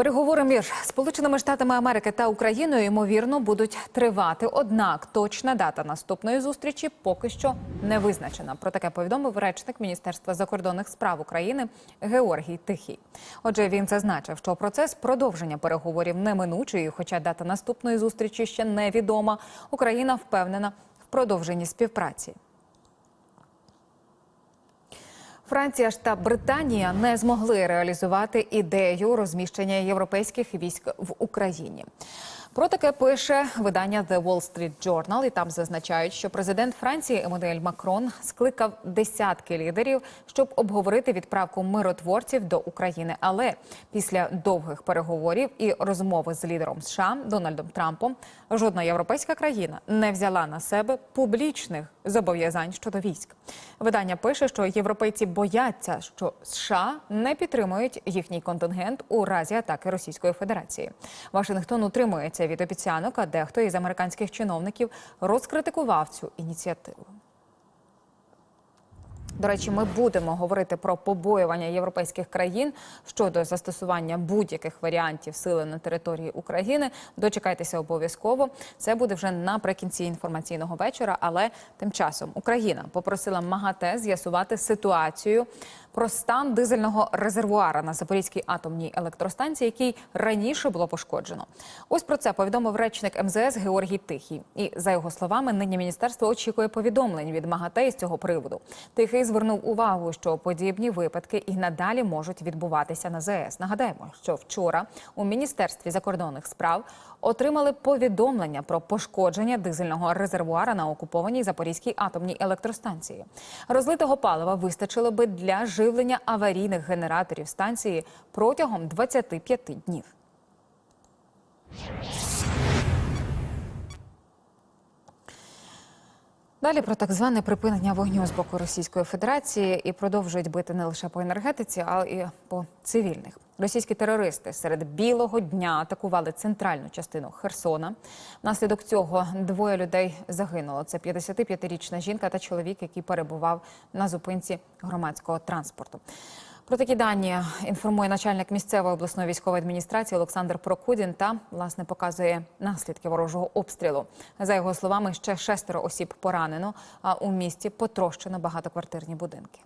Переговори між Сполученими Штатами Америки та Україною ймовірно будуть тривати. Однак точна дата наступної зустрічі поки що не визначена. Про таке повідомив речник Міністерства закордонних справ України Георгій Тихий. Отже, він зазначив, що процес продовження переговорів неминучий, хоча дата наступної зустрічі ще невідома. Україна впевнена в продовженні співпраці. Франція ж та Британія не змогли реалізувати ідею розміщення європейських військ в Україні. Про таке пише видання The Wall Street Journal, і там зазначають, що президент Франції Еммануель Макрон скликав десятки лідерів, щоб обговорити відправку миротворців до України. Але після довгих переговорів і розмови з лідером США Дональдом Трампом жодна європейська країна не взяла на себе публічних зобов'язань щодо військ. Видання пише, що європейці бояться, що США не підтримують їхній контингент у разі атаки Російської Федерації. Вашингтон утримується від обіцянок, а дехто із американських чиновників розкритикував цю ініціативу. До речі, ми будемо говорити про побоювання європейських країн щодо застосування будь-яких варіантів сили на території України. Дочекайтеся обов'язково. Це буде вже наприкінці інформаційного вечора. Але тим часом Україна попросила МАГАТЕ з'ясувати ситуацію про стан дизельного резервуара на Запорізькій атомній електростанції, який раніше було пошкоджено. Ось про це повідомив речник МЗС Георгій Тихий. І за його словами, нині міністерство очікує повідомлень від МАГАТЕ із цього приводу. Тихий звернув увагу, що подібні випадки і надалі можуть відбуватися на ЗАЕС. Нагадаємо, що вчора у міністерстві закордонних справ отримали повідомлення про пошкодження дизельного резервуара на окупованій Запорізькій атомній електростанції. Розлитого палива вистачило би для живлення аварійних генераторів станції протягом 25 днів. Далі про так зване припинення вогню з боку Російської Федерації і продовжують бити не лише по енергетиці, а й по цивільних. Російські терористи серед білого дня атакували центральну частину Херсона. Внаслідок цього двоє людей загинуло. Це 55-річна жінка та чоловік, який перебував на зупинці громадського транспорту. Про такі дані інформує начальник місцевої обласної військової адміністрації Олександр Прокудін та власне показує наслідки ворожого обстрілу. За його словами, ще шестеро осіб поранено. А у місті потрощено багатоквартирні будинки.